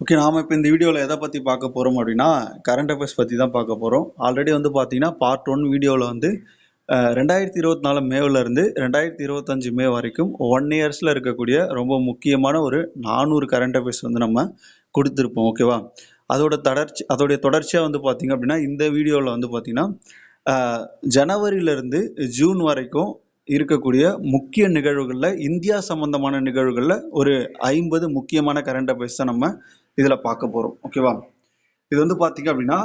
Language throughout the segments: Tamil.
ஓகே நாம இப்போ இந்த வீடியோவில் எதை பற்றி பார்க்க போகிறோம் அப்படின்னா கரண்ட் அஃபேர்ஸ் பற்றி தான் பார்க்க போகிறோம் ஆல்ரெடி வந்து பார்த்தீங்கன்னா பார்ட் ஒன் வீடியோவில் வந்து ரெண்டாயிரத்தி இருபத்தி நாலு மேவிலேருந்து ரெண்டாயிரத்தி இருபத்தஞ்சு மே வரைக்கும் ஒன் இயர்ஸில் இருக்கக்கூடிய ரொம்ப முக்கியமான ஒரு நானூறு கரண்ட் அஃபேர்ஸ் வந்து நம்ம கொடுத்துருப்போம் ஓகேவா அதோட தொடர்ச்சி அதோடைய தொடர்ச்சியாக வந்து பார்த்தீங்க அப்படின்னா இந்த வீடியோவில் வந்து பார்த்தீங்கன்னா ஜனவரியிலேருந்து ஜூன் வரைக்கும் இருக்கக்கூடிய முக்கிய நிகழ்வுகளில் இந்தியா சம்பந்தமான நிகழ்வுகளில் ஒரு ஐம்பது முக்கியமான கரண்ட் அஃபேர்ஸ் தான் நம்ம இதில் பார்க்க போகிறோம் ஓகேவா இது வந்து பார்த்தீங்க அப்படின்னா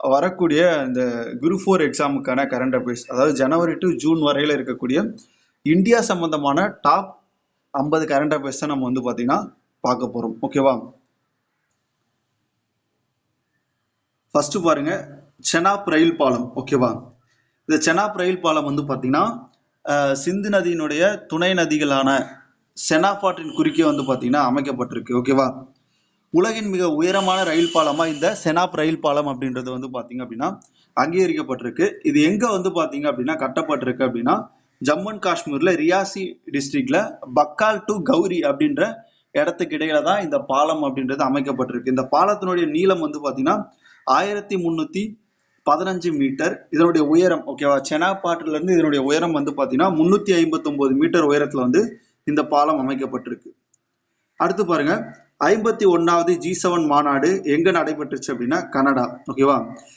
வரக்கூடிய இந்த குரு ஃபோர் எக்ஸாமுக்கான கரண்ட் அஃபேர்ஸ் அதாவது ஜனவரி டு ஜூன் வரையில் இருக்கக்கூடிய இந்தியா சம்பந்தமான டாப் ஐம்பது கரண்ட் அஃபேர்ஸ் தான் நம்ம வந்து பார்த்திங்கன்னா பார்க்க போகிறோம் ஓகேவா ஃபஸ்ட்டு பாருங்க செனாப் ரயில் பாலம் ஓகேவா இந்த செனாப் ரயில் பாலம் வந்து பார்த்தீங்கன்னா சிந்து நதியினுடைய துணை நதிகளான செனாபாட்டின் குறுக்கே வந்து பார்த்தீங்கன்னா அமைக்கப்பட்டிருக்கு ஓகேவா உலகின் மிக உயரமான ரயில் பாலமாக இந்த செனாப் ரயில் பாலம் அப்படின்றது வந்து பார்த்தீங்க அப்படின்னா அங்கீகரிக்கப்பட்டிருக்கு. இது எங்கே வந்து பார்த்தீங்க அப்படின்னா கட்டப்பட்டிருக்கு அப்படின்னா ஜம்மு அண்ட் காஷ்மீரில் ரியாசி டிஸ்ட்ரிக்ட்ல பக்கால் டு கௌரி அப்படின்ற இடத்துக்கு இடையில தான் இந்த பாலம் அப்படின்றது அமைக்கப்பட்டிருக்கு. இந்த பாலத்தினுடைய நீளம் வந்து பார்த்தீங்கன்னா ஆயிரத்தி முந்நூற்றி பதினஞ்சு மீட்டர். இதனுடைய உயரம் ஓகேவா செனாப்பாட்டுல இருந்து இதனுடைய உயரம் வந்து பாத்தீங்கன்னா முன்னூத்தி ஐம்பத்தி மீட்டர் உயரத்துல வந்து இந்த பாலம் அமைக்கப்பட்டிருக்கு. அடுத்து பாருங்க. ஐம்பத்தி ஒன்னாவது ஜி செவன் மாநாடு எங்க நடைபெற்றுச்சு அப்படின்னா கனடா ஓகேவா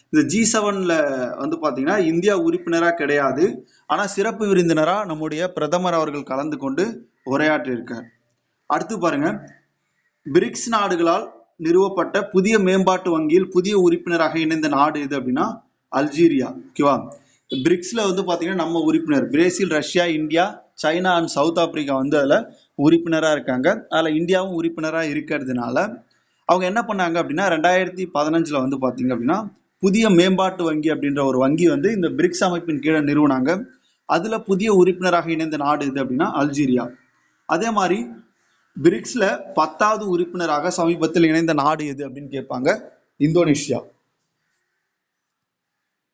இந்த ஜி செவன்ல வந்து பாத்தீங்கன்னா இந்தியா உறுப்பினரா கிடையாது. ஆனா சிறப்பு விருந்தினரா நம்முடைய பிரதமர் அவர்கள் கலந்து கொண்டு உரையாற்றியிருக்கார். அடுத்து பாருங்க. பிரிக்ஸ் நாடுகளால் நிறுவப்பட்ட புதிய மேம்பாட்டு வங்கியில் புதிய உறுப்பினராக இணைந்த நாடு எது அப்படின்னா அல்ஜீரியா. ஓகேவா? பிரிக்ஸ்ல வந்து பாத்தீங்கன்னா நம்ம உறுப்பினர். Brazil Russia India China and South Africa வந்து அதுல உறுப்பினரா இருக்காங்க. அதுல இந்தியாவும் உறுப்பினரா இருக்கிறதுனால அவங்க என்ன பண்ணாங்க அப்படின்னா ரெண்டாயிரத்தி பதினஞ்சுல வந்து பாத்தீங்க அப்படின்னா புதிய மேம்பாட்டு வங்கி அப்படின்ற ஒரு வங்கி வந்து இந்த பிரிக்ஸ் அமைப்பின் கீழே நிறுவனாங்க. அதுல புதிய உறுப்பினராக இணைந்த நாடு இது அப்படின்னா அல்ஜீரியா. அதே மாதிரி பிரிக்ஸ்ல பத்தாவது உறுப்பினராக சமீபத்தில் இணைந்த நாடு எது அப்படின்னு கேட்பாங்க இந்தோனேஷியா.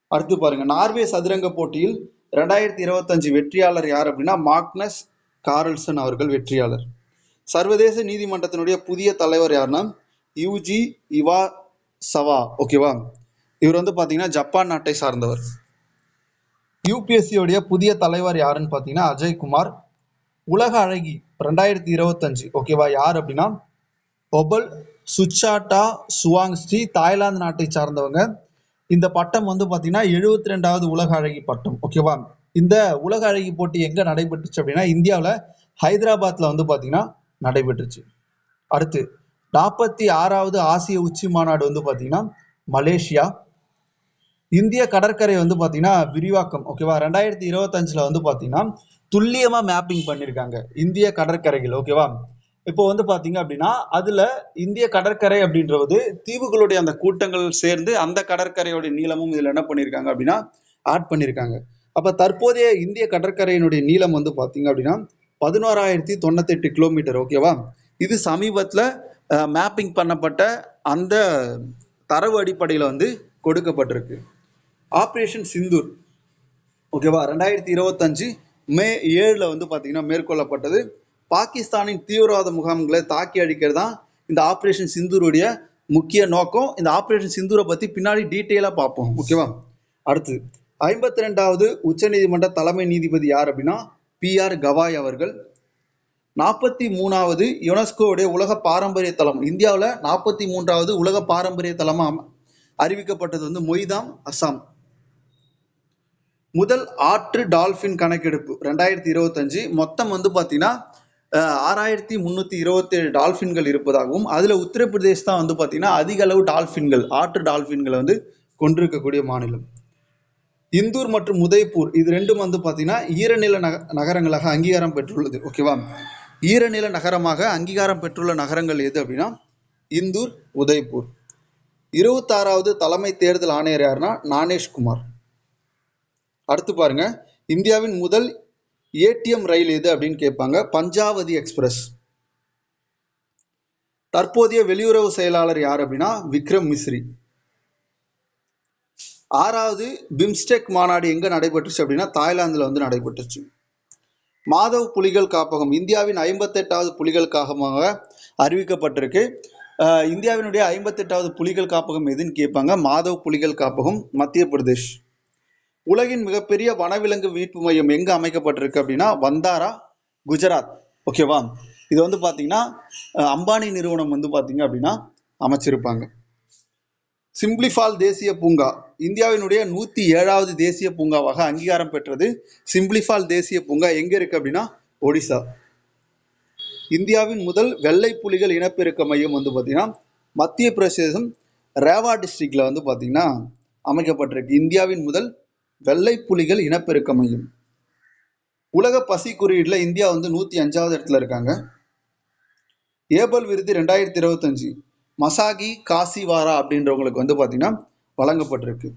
அடுத்து பாருங்க நார்வே சதுரங்க போட்டியில் ரெண்டாயிரத்தி இருபத்தஞ்சு வெற்றியாளர் யார் அப்படின்னா மாக்னஸ் கார்ல்சன் அவர்கள் வெற்றியாளர். சர்வதேச நீதிமன்றத்தினுடைய புதிய தலைவர் யாருன்னா யூஜி இவா சவா ஓகேவா இவர் வந்து பாத்தீங்கன்னா ஜப்பான் நாட்டை சார்ந்தவர். யூபிஎஸ்சியோடைய புதிய தலைவர் யாருன்னு பார்த்தீங்கன்னா அஜய் குமார் உலக அழகி ரெண்டாயிரத்தி இருபத்தஞ்சு. ஓகேவா யார் அப்படின்னா? ஒபல் சுச்சாட்டா சுவாங்ஸ்டி தாய்லாந்து நாட்டை சார்ந்தவங்க. இந்த பட்டம் வந்து பாத்தீங்கன்னா எழுபத்தி ரெண்டாவது உலக அழகி பட்டம். ஓகேவா இந்த உலக அழகி போட்டி எங்க நடைபெற்றுச்சு அப்படின்னா இந்தியாவில் ஹைதராபாத்ல வந்து பாத்தீங்கன்னா நடைபெற்றுச்சு. அடுத்து நாற்பத்தி ஆறாவது ஆசிய உச்சி மாநாடு வந்து பாத்தீங்கன்னா மலேசியா. இந்திய கடற்கரை வந்து பாத்தீங்கன்னா விரிவாக்கம். ஓகேவா ரெண்டாயிரத்தி இருபத்தஞ்சுல வந்து பாத்தீங்கன்னா துல்லியமா மேப்பிங் பண்ணிருக்காங்க. இந்திய கடற்கரைகள் ஓகேவா இப்போ வந்து பாத்தீங்க அப்படின்னா அதுல இந்திய கடற்கரை அப்படின்றது தீவுகளுடைய அந்த கூட்டங்கள் சேர்ந்து அந்த கடற்கரையோட நீளமும் இதுல என்ன பண்ணிருக்காங்க அப்படின்னா ஆட் பண்ணிருக்காங்க. அப்ப தற்போதைய இந்திய கடற்கரையினுடைய நீளம் வந்து பாத்தீங்க அப்படின்னா பதினோராயிரத்தி தொண்ணூத்தெட்டு கிலோமீட்டர் ஓகேவா இது சமீபத்துல மேப்பிங் பண்ணப்பட்ட அந்த தரவு அடிப்படையில வந்து கொடுக்கப்பட்டிருக்கு. ஆப்ரேஷன் சிந்தூர் ஓகேவா ரெண்டாயிரத்தி இருபத்தஞ்சு மே ஏழில் வந்து பார்த்தீங்கன்னா மேற்கொள்ளப்பட்டது. பாகிஸ்தானின் தீவிரவாத முகாம்களை தாக்கி அழிக்கிறது தான் இந்த ஆப்ரேஷன் சிந்தூருடைய முக்கிய நோக்கம். இந்த ஆப்ரேஷன் சிந்தூரை பற்றி பின்னாடி டீட்டெயிலாக பார்ப்போம். ஓகேவா அடுத்து ஐம்பத்தி ரெண்டாவது உச்சநீதிமன்ற தலைமை நீதிபதி யார் அப்படின்னா பி ஆர் கவாய் அவர்கள். நாற்பத்தி மூணாவது யுனெஸ்கோவுடைய உலக பாரம்பரிய தலம் இந்தியாவில் நாற்பத்தி மூன்றாவது உலக பாரம்பரிய தளமாக அறிவிக்கப்பட்டது வந்து மொய்தாம் அசாம். முதல் ஆற்று டால்ஃபின் கணக்கெடுப்பு ரெண்டாயிரத்தி இருபத்தஞ்சு. மொத்தம் வந்து பார்த்தீங்கன்னா ஆறாயிரத்தி முந்நூற்றி இருபத்தேழு டால்ஃபின்கள் இருப்பதாகவும் அதில் உத்தரப்பிரதேஷ் தான் வந்து பார்த்தீங்கன்னா அதிக அளவு டால்ஃபின்கள் ஆற்று டால்ஃபின்களை வந்து கொண்டிருக்கக்கூடிய மாநிலம். இந்தூர் மற்றும் உதய்பூர் இது ரெண்டும் வந்து பார்த்தீங்கன்னா ஈரநில நக நகரங்களாக அங்கீகாரம் பெற்றுள்ளது. ஓகேவா ஈரநில நகரமாக அங்கீகாரம் பெற்றுள்ள நகரங்கள் எது அப்படின்னா இந்தூர் உதய்பூர். இருபத்தாறாவது தலைமை தேர்தல் ஆணையர் யாருன்னா நானேஷ்குமார் அடுத்து பாருங்க. இந்தியாவின் முதல் ஏடிஎம் ரயில் எது அப்படின்னு கேட்பாங்க. பஞ்சாவதி எக்ஸ்பிரஸ். தற்போதைய வெளியுறவு செயலாளர் யார் அப்படின்னா விக்ரம் மிஸ்ரி. ஆறாவது பிம்ஸ்டெக் மாநாடு எங்க நடைபெற்றுச்சு அப்படின்னா தாய்லாந்தில் வந்து நடைபெற்றுச்சு. மாதவ் புலிகள் காப்பகம் இந்தியாவின் ஐம்பத்தெட்டாவது புலிகள் காப்பகமாக அறிவிக்கப்பட்டிருக்கு. இந்தியாவினுடைய ஐம்பத்தெட்டாவது புலிகள் காப்பகம் எதுன்னு கேட்பாங்க. மாதவ் புலிகள் காப்பகம் மத்திய பிரதேஷ் உலகின் மிகப்பெரிய வனவிலங்கு மீட்பு மையம் எங்க அமைக்கப்பட்டிருக்கு அப்படின்னா வந்தாரா குஜராத். ஓகேவா இது வந்து பாத்தீங்கன்னா அம்பானி நிறுவனம் வந்து பாத்தீங்க அப்படின்னா அமைச்சிருப்பாங்க. சிம்பிளிஃபால் தேசிய பூங்கா. இந்தியாவினுடைய நூத்தி ஏழாவது தேசிய பூங்காவாக அங்கீகாரம் பெற்றது சிம்பிளிஃபால் தேசிய பூங்கா எங்க இருக்கு அப்படின்னா ஒடிசா. இந்தியாவின் முதல் வெள்ளை புலிகள் இனப்பெருக்க மையம் வந்து பார்த்தீங்கன்னா மத்திய பிரதேசம் ரேவா டிஸ்ட்ரிக்ட்ல வந்து பார்த்தீங்கன்னா அமைக்கப்பட்டிருக்கு. இந்தியாவின் முதல் வெள்ளை புலிகள் இனப்பெருக்க மையம் உலக பசி குறியீடுல இந்தியா வந்து நூத்தி அஞ்சாவது இடத்துல இருக்காங்க. ஏபல் விருது ரெண்டாயிரத்தி இருபத்தஞ்சு. மசாகி காசிவாரா அப்படின்றவங்களுக்கு வந்து பார்த்தீங்கன்னா வழங்கப்பட்டிருக்கு.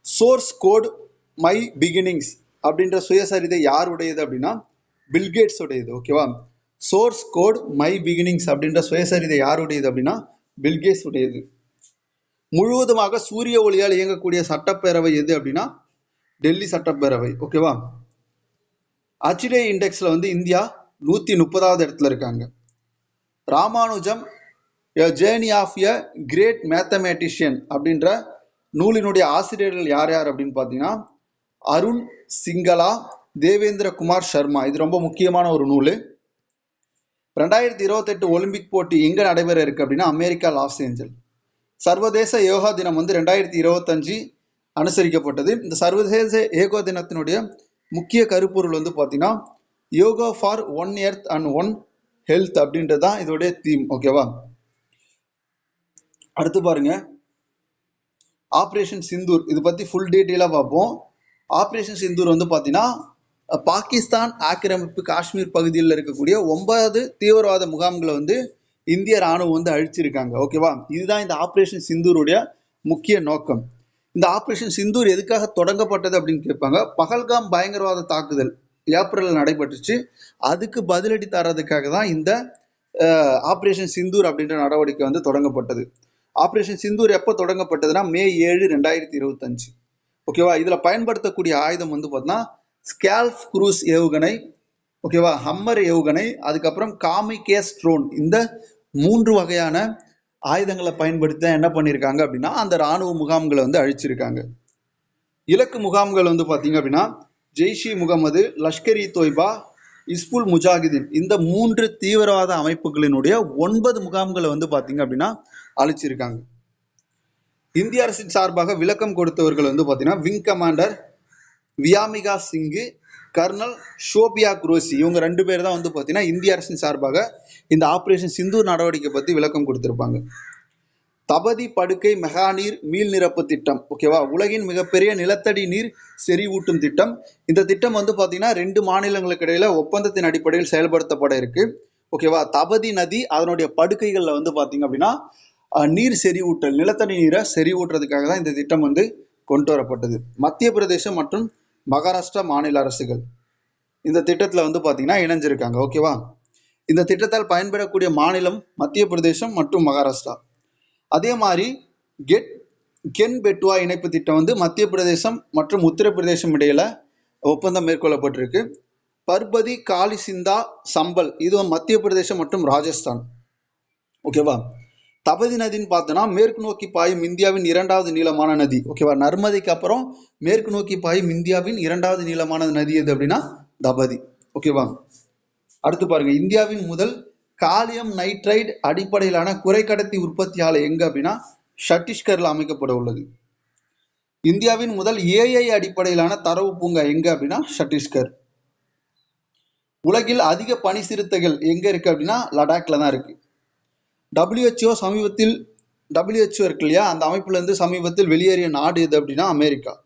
சோர்ஸ் கோட் மை பிகினிங்ஸ் அப்படின்ற சுயசரிதை யாருடையது அப்படின்னா பில்கேட்ஸ் உடையது ஓகேவா? சோர்ஸ் கோட் மை பிகினிங்ஸ் அப்படின்ற சுயசரிதை யாருடையது அப்படின்னா பில்கேட்ஸ் உடையது. முழுவதுமாக சூரிய ஒளியால் இயங்கக்கூடிய சட்டப்பேரவை எது அப்படின்னா டெல்லி சட்டப்பேரவை ஓகேவா அச்சிடே இண்டெக்ஸில் வந்து இந்தியா நூற்றி முப்பதாவது இடத்துல இருக்காங்க. Ramanujam journey of a great mathematician அப்படின்ற நூலினுடைய ஆசிரியர்கள் யார் யார் அப்படின்னு பார்த்தீங்கன்னா அருண் சிங்களா தேவேந்திர குமார் சர்மா. இது ரொம்ப முக்கியமான ஒரு நூல். ரெண்டாயிரத்தி இருபத்தெட்டு ஒலிம்பிக் போட்டி எங்கே நடைபெற இருக்குது அப்படின்னா அமெரிக்கா லாஸ் ஏஞ்சல். சர்வதேச யோகா தினம் வந்து ரெண்டாயிரத்தி இருபத்தஞ்சு அனுசரிக்கப்பட்டது. இந்த சர்வதேச யோகா தினத்தினுடைய முக்கிய கருப்பொருள் வந்து பார்த்தீங்கன்னா yoga for one earth and one health அப்படின்றது தான் இதோடைய தீம் ஓகேவா அடுத்து பாருங்க. ஆப்ரேஷன் சிந்தூர் இது பற்றி ஃபுல் டீட்டெயிலாக பார்ப்போம். ஆப்ரேஷன் சிந்தூர் வந்து பார்த்தீங்கன்னா பாகிஸ்தான் ஆக்கிரமிப்பு காஷ்மீர் பகுதியில் இருக்கக்கூடிய ஒன்பது தீவிரவாத முகாம்களை வந்து இந்திய ராணுவம் வந்து அழிச்சிருக்காங்க. ஓகேவா இதுதான் இந்த ஆப்ரேஷன் சிந்தூருடைய முக்கிய நோக்கம். இந்த ஆப்ரேஷன் சிந்தூர் எதுக்காக தொடங்கப்பட்டது அப்படின்னு கேட்பாங்க. பகல்காம் பயங்கரவாத தாக்குதல் ஏப்ரலில் நடைபெற்றுச்சு. அதுக்கு பதிலடி தர்றதுக்காக தான் இந்த ஆப்ரேஷன் சிந்தூர் அப்படின்ற நடவடிக்கை வந்து தொடங்கப்பட்டது. ஆப்ரேஷன் சிந்தூர் எப்போ தொடங்கப்பட்டதுன்னா மே ஏழு ரெண்டாயிரத்தி இருபத்தஞ்சு. ஓகேவா இதில் பயன்படுத்தக்கூடிய ஆயுதம் வந்து பார்த்தீங்கன்னா ஸ்கேல்ஃப் குரூஸ் ஏவுகணை ஓகேவா ஹம்மர் ஏவுகணை அதுக்கப்புறம் காமிகேஸ் ட்ரோன் இந்த மூன்று வகையான ஆயுதங்களை பயன்படுத்தி தான் என்ன பண்ணியிருக்காங்க அப்படின்னா அந்த ராணுவ முகாம்களை வந்து அழிச்சிருக்காங்க. இலக்கு முகாம்கள் வந்து பார்த்தீங்க அப்படின்னா ஜெய்ஷி முகமது லஷ்கர் இ தொய்பா இஸ்புல் முஜாஹிதீன் இந்த மூன்று தீவிரவாத அமைப்புகளினுடைய ஒன்பது முகாம்களை வந்து பார்த்தீங்க அப்படின்னா அழிச்சிருக்காங்க. இந்திய அரசின் சார்பாக விளக்கம் கொடுத்தவர்கள் வந்து பார்த்தீங்கன்னா wing commander Vyomika Singh colonel Sofiya Qureshi இவங்க ரெண்டு பேர் தான் வந்து பார்த்தீங்கன்னா இந்திய அரசின் சார்பாக இந்த ஆப்ரேஷன் சிந்து நடவடிக்கை பற்றி விளக்கம் கொடுத்துருப்பாங்க. தபதி படுக்கை மெகாநீர் மீள் நிரப்பு திட்டம் ஓகேவா உலகின் மிகப்பெரிய நிலத்தடி நீர் செறிவூட்டும் திட்டம். இந்த திட்டம் வந்து பார்த்தீங்கன்னா ரெண்டு மாநிலங்களுக்கு இடையில ஒப்பந்தத்தின் அடிப்படையில் செயல்படுத்தப்பட இருக்கு ஓகேவா தபதி நதி அதனுடைய படுக்கைகளில் வந்து பார்த்தீங்க அப்படின்னா நீர் செறிவூட்டல் நிலத்தடி நீரை செறிவூட்டுறதுக்காக தான் இந்த திட்டம் வந்து கொண்டு வரப்பட்டது. மத்திய பிரதேசம் மற்றும் மகாராஷ்டிரா மாநில அரசுகள். இந்த திட்டத்தில் வந்து பார்த்தீங்கன்னா இணைஞ்சிருக்காங்க. ஓகேவா இந்த திட்டத்தால் பயன்பெறக்கூடிய மாநிலம் மத்திய பிரதேசம் மற்றும் மகாராஷ்டிரா. அதே மாதிரி கெட் கென் பெட்வா இணைப்பு திட்டம் வந்து மத்திய பிரதேசம் மற்றும் உத்தரப்பிரதேசம் இடையில ஒப்பந்தம் மேற்கொள்ளப்பட்டிருக்கு. பர்பதி காலிசிந்தா சம்பல் இது மத்திய பிரதேசம் மற்றும் ராஜஸ்தான். ஓகேவா தபதி நதின்னு பார்த்தோன்னா மேற்கு நோக்கி பாயும் இந்தியாவின் இரண்டாவது நீளமான நதி. ஓகேவா நர்மதைக்கு அப்புறம் மேற்கு நோக்கி பாயும் இந்தியாவின் இரண்டாவது நீளமான நதி எது அப்படின்னா தபதி. ஓகேவா அடுத்து பாருங்க. இந்தியாவின் முதல் காலியம் நைட்ரைடு அடிப்படையிலான குறைக்கடத்தி உற்பத்தி ஆலை எங்க அப்படின்னா சத்தீஸ்கர்ல அமைக்கப்பட உள்ளது. இந்தியாவின் முதல் ஏஐ அடிப்படையிலான தரவு பூங்கா எங்க அப்படின்னா சத்தீஸ்கர் உலகில் அதிக பனி சிறுத்தைகள் எங்க இருக்கு அப்படின்னா லடாக்ல தான் இருக்கு. டபிள்யூஹெச்ஓ சமீபத்தில் டபிள்யூஹெச்ஓ இருக்கு இல்லையா? அந்த அமைப்புலேருந்து சமீபத்தில் வெளியேறிய நாடு எது அப்படின்னா அமெரிக்கா.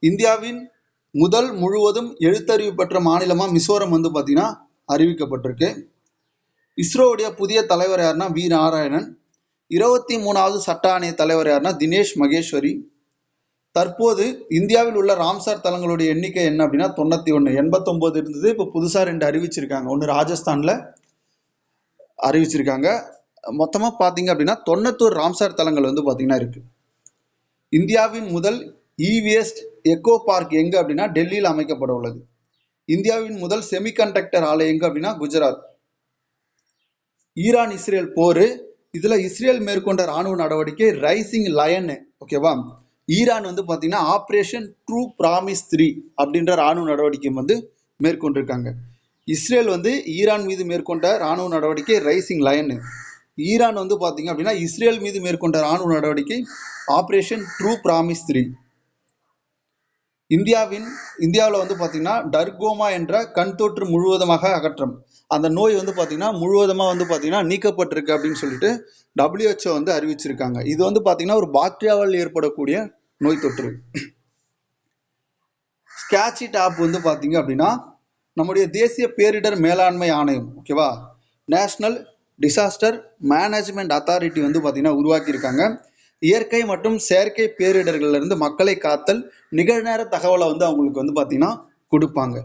இந்தியாவின் முதல் முழுவதும் எழுத்தறிவு பெற்ற மாநிலமாக மிசோரம் வந்து பார்த்தீங்கன்னா அறிவிக்கப்பட்டிருக்கு. இஸ்ரோவுடைய புதிய தலைவர் யாருன்னா வி நாராயணன். இருபத்தி மூணாவது சட்ட ஆணைய தலைவர் யாருன்னா தினேஷ் மகேஸ்வரி. தற்போது இந்தியாவில் உள்ள ராம்சார் தலங்களுடைய எண்ணிக்கை என்ன அப்படின்னா தொண்ணூற்றி ஒன்று எண்பத்தொம்போது இருந்தது. இப்போ புதுசாக ரெண்டு அறிவிச்சிருக்காங்க. ஒன்று ராஜஸ்தானில் அறிவிச்சிருக்காங்க. மொத்தமாக பார்த்தீங்க அப்படின்னா தொண்ணூத்தோரு ராம்சார் தலங்கள் வந்து பார்த்தீங்கன்னா இருக்கு. இந்தியாவின் முதல் இவிஎஸ்ட் எக்கோ பார்க் எங்கே அப்படின்னா டெல்லியில் அமைக்கப்பட உள்ளது. இந்தியாவின் முதல் செமிகண்டக்டர் ஆலை எங்கே அப்படின்னா குஜராத். ஈரான் இஸ்ரேல் போர். இதில் இஸ்ரேல் மேற்கொண்ட ராணுவ நடவடிக்கை ரைசிங் லயன் ஓகேவா ஈரான் வந்து பார்த்தீங்கன்னா ஆப்ரேஷன் ட்ரூ ப்ராமிஸ் த்ரீ அப்படின்ற ராணுவ நடவடிக்கை வந்து மேற்கொண்டிருக்காங்க. இஸ்ரேல் வந்து ஈரான் மீது மேற்கொண்ட ராணுவ நடவடிக்கை ரைசிங் லயன் ஈரான் வந்து பார்த்தீங்க அப்படின்னா இஸ்ரேல் மீது மேற்கொண்ட ராணுவ நடவடிக்கை ஆப்ரேஷன் ட்ரூ ப்ராமிஸ் த்ரீ இந்தியாவின் இந்தியாவில் வந்து பார்த்தீங்கன்னா டர்கோமா என்ற கண் தொற்று முழுவதுமாக அகற்றம். அந்த நோய் வந்து பார்த்தீங்கன்னா முழுவதுமாக வந்து பார்த்தீங்கன்னா நீக்கப்பட்டிருக்கு அப்படின்னு சொல்லிட்டு டபிள்யூஹெச்ஓ வந்து அறிவிச்சிருக்காங்க. இது வந்து பார்த்தீங்கன்னா ஒரு பாக்டீரியாவால் ஏற்படக்கூடிய நோய் தொற்று. ஸ்கேட்சிட் ஆப் வந்து பார்த்தீங்க அப்படின்னா நம்முடைய தேசிய பேரிடர் மேலாண்மை ஆணையம் ஓகேவா நேஷனல் டிசாஸ்டர் மேனேஜ்மெண்ட் அத்தாரிட்டி வந்து பார்த்தீங்கன்னா உருவாக்கியிருக்காங்க. இயற்கை மற்றும் செயற்கை பேரிடர்கள்ல இருந்து மக்களை காத்தல் நிகழ்நேர தகவலை வந்து அவங்களுக்கு வந்து பார்த்தீங்கன்னா கொடுப்பாங்க.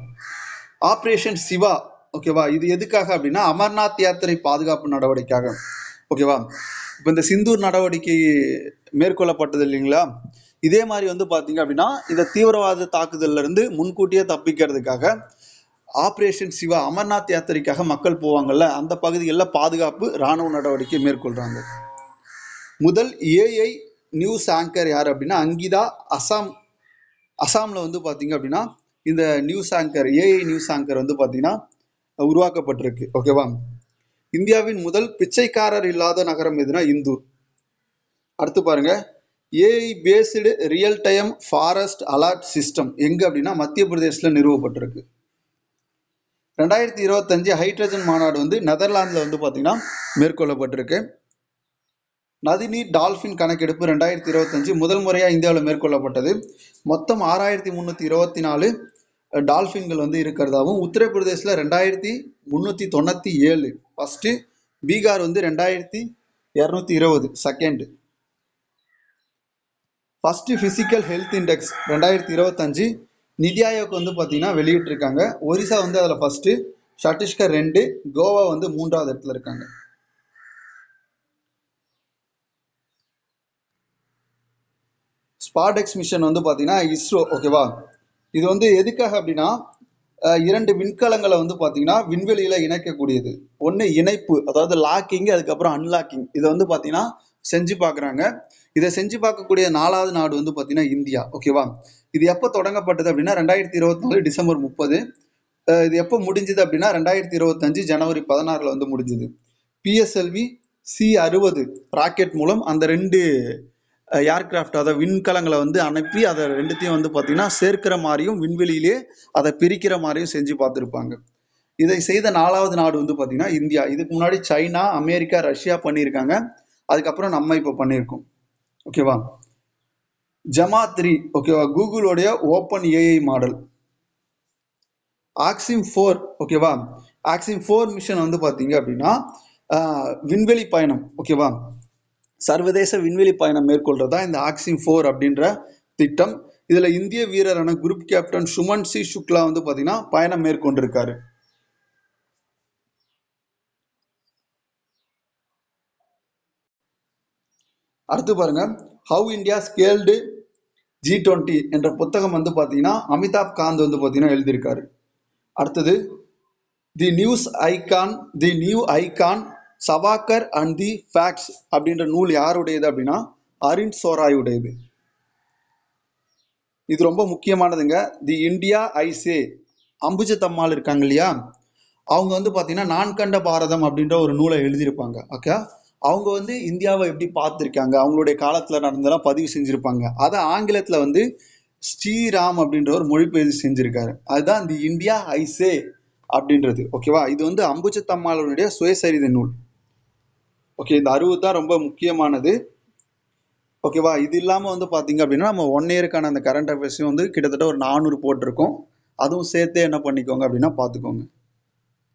ஆப்ரேஷன் சிவா ஓகேவா இது எதுக்காக அப்படின்னா அமர்நாத் யாத்திரை பாதுகாப்பு நடவடிக்கையாக ஓகேவா இப்போ இந்த சிந்தூர் நடவடிக்கை மேற்கொள்ளப்பட்டது இல்லைங்களா? இதே மாதிரி வந்து பார்த்தீங்க அப்படின்னா இந்த தீவிரவாத தாக்குதல்ல இருந்து முன்கூட்டியே தப்பிக்கிறதுக்காக ஆப்ரேஷன் சிவா அமர்நாத் யாத்திரைக்காக மக்கள் போவாங்கல்ல அந்த பகுதிகளில் பாதுகாப்பு ராணுவ நடவடிக்கை மேற்கொள்கிறாங்க முதல் ஏஐ நியூஸ் ஆங்கர் யார் அப்படின்னா அங்கிதா அசாம் அசாமில் வந்து பார்த்தீங்க அப்படின்னா இந்த news anchor AI news anchor வந்து பார்த்தீங்கன்னா உருவாக்கப்பட்டிருக்கு. ஓகேவா இந்தியாவின் முதல் பிச்சைக்காரர் இல்லாத நகரம் எதுனா இந்தூர். அடுத்து பாருங்க. AI based real time forest alert system எங்கே அப்படின்னா மத்திய பிரதேசில் நிறுவப்பட்டிருக்கு. ரெண்டாயிரத்தி இருபத்தஞ்சு ஹைட்ரஜன் மாநாடு வந்து நெதர்லாந்தில் வந்து பார்த்தீங்கன்னா மேற்கொள்ளப்பட்டிருக்கு. நதிநீர் டால்ஃபின் கணக்கெடுப்பு ரெண்டாயிரத்தி இருபத்தஞ்சு முதல் முறையாக இந்தியாவில் மேற்கொள்ளப்பட்டது. மொத்தம் ஆறாயிரத்தி முந்நூற்றி இருபத்தி நாலு டால்ஃபின்கள் வந்து இருக்கிறதாகவும் உத்தரப்பிரதேசில் ரெண்டாயிரத்தி முந்நூற்றி தொண்ணூற்றி ஏழு. ஃபஸ்ட்டு பீகார் வந்து ரெண்டாயிரத்தி இரநூத்தி இருபது second first physical health index ரெண்டாயிரத்தி இருபத்தஞ்சு நிதி ஆயோக் வந்து பார்த்தீங்கன்னா வெளியிட்டிருக்காங்க. ஒரிசா வந்து அதில் ஃபஸ்ட்டு சத்தீஸ்கர் ரெண்டு கோவா வந்து மூன்றாவது இடத்துல இருக்காங்க. ஸ்பாடெக்ஸ் மிஷன் வந்து பார்த்தீங்கன்னா இஸ்ரோ ஓகேவா இது வந்து எதுக்காக அப்படின்னா அஹ், இரண்டு விண்கலங்களை வந்து பார்த்தீங்கன்னா விண்வெளியில இணைக்கக்கூடியது. ஒன்று இணைப்பு அதாவது லாக்கிங் அதுக்கப்புறம் அன்லாக்கிங் இதை வந்து பார்த்தீங்கன்னா செஞ்சு பார்க்குறாங்க இதை செஞ்சு பார்க்கக்கூடிய நாலாவது நாடு வந்து பார்த்தீங்கன்னா இந்தியா ஓகேவா இது எப்போ தொடங்கப்பட்டது அப்படின்னா ரெண்டாயிரத்தி இருபத்தி நாலு டிசம்பர் முப்பது. இது எப்போ முடிஞ்சது அப்படின்னா ரெண்டாயிரத்தி இருபத்தஞ்சு ஜனவரி பதினாறில் வந்து முடிஞ்சது. பிஎஸ்எல்வி சி அறுபது ராக்கெட் மூலம் அந்த ரெண்டு ஏர்கிராஃப்ட் அதை விண்கலங்களை வந்து அனுப்பி அதை ரெண்டுத்தையும் வந்து பார்த்தீங்கன்னா சேர்க்கிற மாதிரியும் விண்வெளியிலே அதை பிரிக்கிற மாதிரியும் செஞ்சு பார்த்துருப்பாங்க. இதை செய்த நாலாவது நாடு வந்து பார்த்தீங்கன்னா இந்தியா. இதுக்கு முன்னாடி சைனா அமெரிக்கா ரஷ்யா பண்ணியிருக்காங்க. அதுக்கப்புறம் நம்ம இப்போ பண்ணியிருக்கோம். ஓகேவா ஜமா த்ரீ ஓகேவா கூகுளோடைய open AI model Axiom four ஓகேவா ஆக்சிம் ஃபோர் மிஷன் வந்து பார்த்தீங்க அப்படின்னா விண்வெளி பயணம் ஓகேவா சர்வதேச விண்வெளி பயணம் மேற்கொள்றதா இந்த ஆக்சிம் ஃபோர் அப்படின்ற திட்டம். இதில் இந்திய வீரரான group captain Suman C Shukla வந்து பார்த்தீங்கன்னா பயணம் மேற்கொண்டிருக்காரு. அடுத்து பாருங்க how India scaled G twenty என்ற புத்தகம் வந்து பார்த்தீங்கன்னா அமிதாப் காந்த் வந்து பார்த்தீங்கன்னா எழுதியிருக்காரு. அடுத்தது the news icon the new icon Savarkar and the facts அப்படின்ற நூல் யாருடையது அப்படின்னா அரின் சோராயுடையது இது ரொம்ப முக்கியமானதுங்க. தி இந்தியா ஐசே அம்புஜத்தம்மாள் இருக்காங்க இல்லையா? அவங்க வந்து பார்த்தீங்கன்னா நான் கண்ட பாரதம் அப்படின்ற ஒரு நூலை எழுதியிருப்பாங்க. ஓகே அவங்க வந்து இந்தியாவை எப்படி பார்த்துருக்காங்க? அவங்களுடைய காலத்தில் நடந்ததெல்லாம் பதிவு செஞ்சுருப்பாங்க. அதை ஆங்கிலத்தில் வந்து ஸ்ரீராம் அப்படின்ற ஒரு மொழிபெயர்ச்சி செஞ்சுருக்காரு. அதுதான் தி இந்தியா ஐசே அப்படின்றது. ஓகேவா இது வந்து அம்புஜத்தம்மாளுடைய சுயசரிதை நூல். ஓகே இந்த அறுவு தான் ரொம்ப முக்கியமானது. ஓகேவா இது இல்லாமல் வந்து பார்த்தீங்க அப்படின்னா நம்ம ஒன் இயருக்கான அந்த கரண்ட் அஃபேர்ஸையும் வந்து கிட்டத்தட்ட ஒரு நானூறு போட்டிருக்கோம். அதுவும் சேர்த்தே என்ன பண்ணிக்கோங்க அப்படின்னா பார்த்துக்கோங்க